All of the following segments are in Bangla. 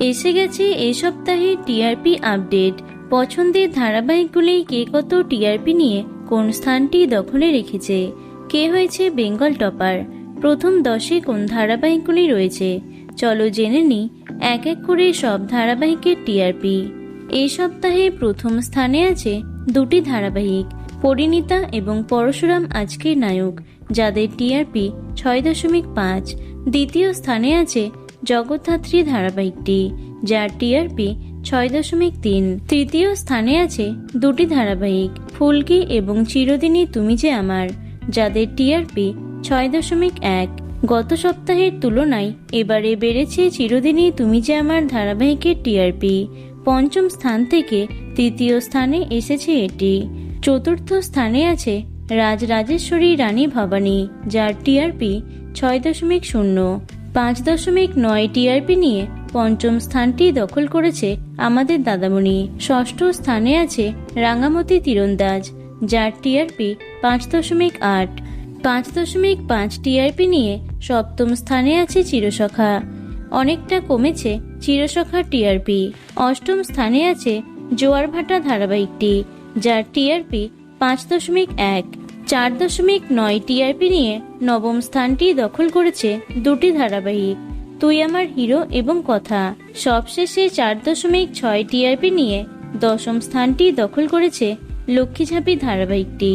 এসে গেছে এই সপ্তাহে টিআরপি আপডেট। পছন্দের ধারাবাহিকগুলি কে কত টিআরপি নিয়ে কোন স্থানটি দখলে রেখেছে? কে হয়েছে বেঙ্গল টপার? প্রথম দশে কোন ধারাবাহিকগুলি রয়েছে? চলো জেনে নি, এক এক করে সব ধারাবাহিকের টিআরপি। এই সপ্তাহে প্রথম স্থানে আছে দুটি ধারাবাহিক, পরিণীতা এবং পরশুরাম আজকের নায়ক, যাদের টিআরপি ছয় দশমিক পাঁচ। দ্বিতীয় স্থানে আছে জগদ্ধাত্রী ধারাবাহিকটি, যার টিআরপি ছয় দশমিক তিন। তৃতীয় স্থানে আছে দুটি ধারাবাহিক, ফুলকি এবং চিরদিনই তুমি যে আমার, যাদের টিআরপি ছয় দশমিক এক। গত সপ্তাহের তুলনায় এবারে বেড়েছে চিরদিনই তুমি যে আমার ধারাবাহিকের টিআরপি পঞ্চম স্থান থেকে তৃতীয় স্থানে এসেছে এটি। চতুর্থ স্থানে আছে রাজ রাজেশ্বরী রানী ভবানী, যার টিআরপি ছয় দশমিক শূন্য। পাঁচ দশমিক নয় টিআরপি নিয়ে পঞ্চম স্থানটি দখল করেছে আমাদের দাদামণি। ষষ্ঠ স্থানে আছে রাঙামতি তীরন্দাজ, যার টিআরপি পাঁচ দশমিক আট। পাঁচ দশমিক পাঁচ টিআরপি নিয়ে সপ্তম স্থানে আছে চিরসখা। অনেকটা কমেছে চিরসখা টিআরপি অষ্টম স্থানে আছে জোয়ার ভাটা ধারাবাহিকটি, যার টিআরপি পাঁচ দশমিক এক। চার দশমিক নয় টিআরপি নিয়ে নবম স্থানটি দখল করেছে দুটি ধারাবাহিক, তুই আমার হিরো এবং কথা। সবশেষে চার দশমিক ছয় টিআরপি নিয়ে দশম স্থানটি দখল করেছে লক্ষ্মীঝাপি ধারাবাহিকটি।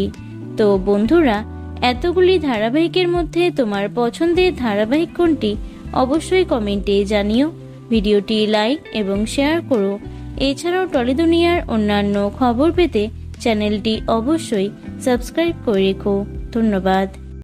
তো বন্ধুরা, এতগুলি ধারাবাহিকের মধ্যে তোমার পছন্দের ধারাবাহিক কোনটি অবশ্যই কমেন্টে জানিও। ভিডিওটি লাইক এবং শেয়ার করো। এছাড়াও টলিদুনিয়ার অন্যান্য খবর পেতে চ্যানেলটি অবশ্যই সাবস্ক্রাইব করে রেখো। ধন্যবাদ।